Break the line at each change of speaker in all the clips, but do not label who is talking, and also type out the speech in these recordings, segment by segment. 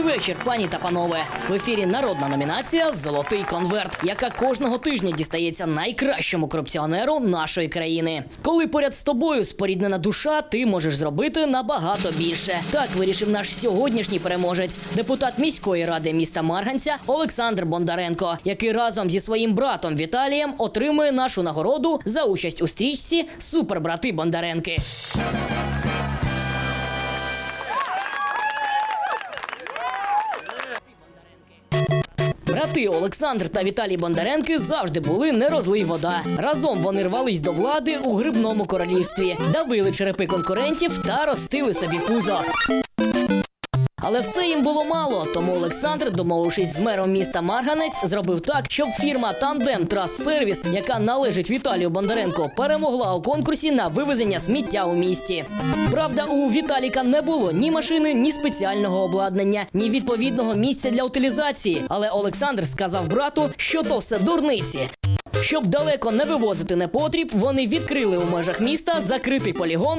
Добрий вечір, пані та панове. В ефірі народна номінація Золотий конверт, яка кожного тижня дістається найкращому корупціонеру нашої країни. Коли поряд з тобою споріднена душа, ти можеш зробити набагато більше. Так вирішив наш сьогоднішній переможець, депутат міської ради міста Марганця Олександр Бондаренко, який разом зі своїм братом Віталієм отримує нашу нагороду за участь у стрічці Супербрати Бондаренки. Брати Олександр та Віталій Бондаренки завжди були не розлий вода. Разом вони рвались до влади у грибному королівстві, давили черепи конкурентів та ростили собі пузо. Але все їм було мало, тому Олександр, домовившись з мером міста Марганець, зробив так, щоб фірма Тандем Траст Сервіс, яка належить Віталію Бондаренко, перемогла у конкурсі на вивезення сміття у місті. Правда, у Віталіка не було ні машини, ні спеціального обладнання, ні відповідного місця для утилізації. Але Олександр сказав брату, що то все дурниці. Щоб далеко не вивозити непотріб, вони відкрили у межах міста закритий полігон.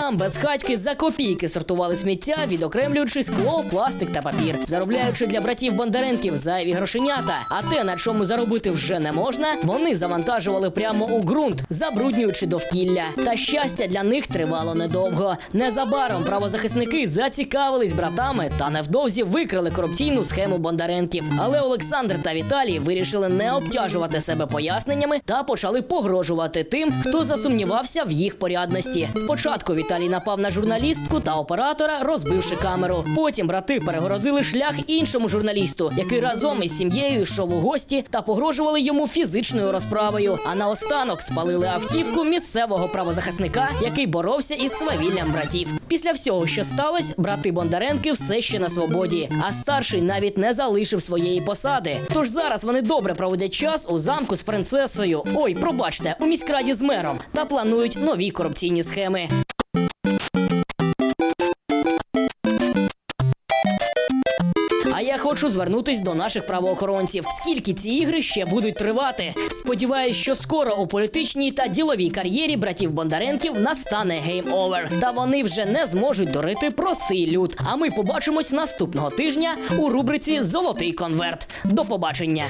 Там без хатьки за копійки сортували сміття, відокремлюючи скло, пластик та папір, заробляючи для братів Бондаренків зайві грошенята. А те, на чому заробити вже не можна, вони завантажували прямо у ґрунт, забруднюючи довкілля. Та щастя для них тривало недовго. Незабаром правозахисники зацікавились братами та невдовзі викрили корупційну схему Бондаренків. Але Олександр та Віталій вирішили не обтяжувати себе поясненнями та почали погрожувати тим, хто засумнівався в їх порядності. Спочатку Віталій напав на журналістку та оператора, розбивши камеру. Потім брати перегородили шлях іншому журналісту, який разом із сім'єю йшов у гості та погрожували йому фізичною розправою. А наостанок спалили автівку місцевого правозахисника, який боровся із свавіллям братів. Після всього, що сталося, брати Бондаренки все ще на свободі. А старший навіть не залишив своєї посади. Тож зараз вони добре проводять час у замку з принцесою. Ой, пробачте, у міськраді з мером та планують нові корупційні схеми. А я хочу звернутись до наших правоохоронців. Скільки ці ігри ще будуть тривати? Сподіваюсь, що скоро у політичній та діловій кар'єрі братів Бондаренків настане гейм-овер. Та вони вже не зможуть дорити простий люд. А ми побачимось наступного тижня у рубриці Золотий конверт. До побачення.